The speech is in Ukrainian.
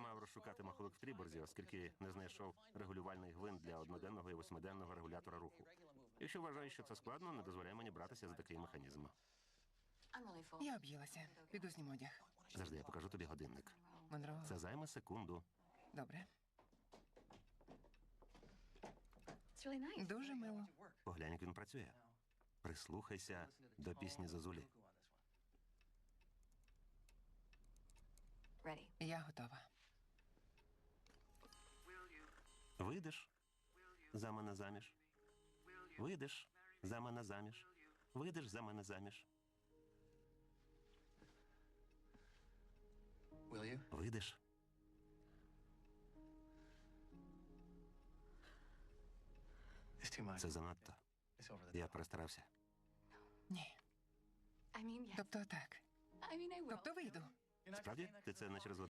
мав розшукати маховик в тріборзі, оскільки не знайшов регулювальний гвинт для одноденного і восьмиденного регулятора руху. Якщо вважаєш, що це складно, не дозволяй мені братися за такий механізм. Я об'їлася. Піду зніму одяг. Завжди я покажу тобі годинник. Монро. Це займе секунду. Добре. Дуже мило. Поглянь, як він працює. Прислухайся до пісні Зозулі. Я готова. Вийдеш за мене заміж. Вийдеш за мене заміж. Вийдеш за мене заміж. Will you? Вийдеш. It's too much. Це занадто. It's over the Я top. перестарався. Ні. Тобто так. Тобто вийду. Справді, ти це не через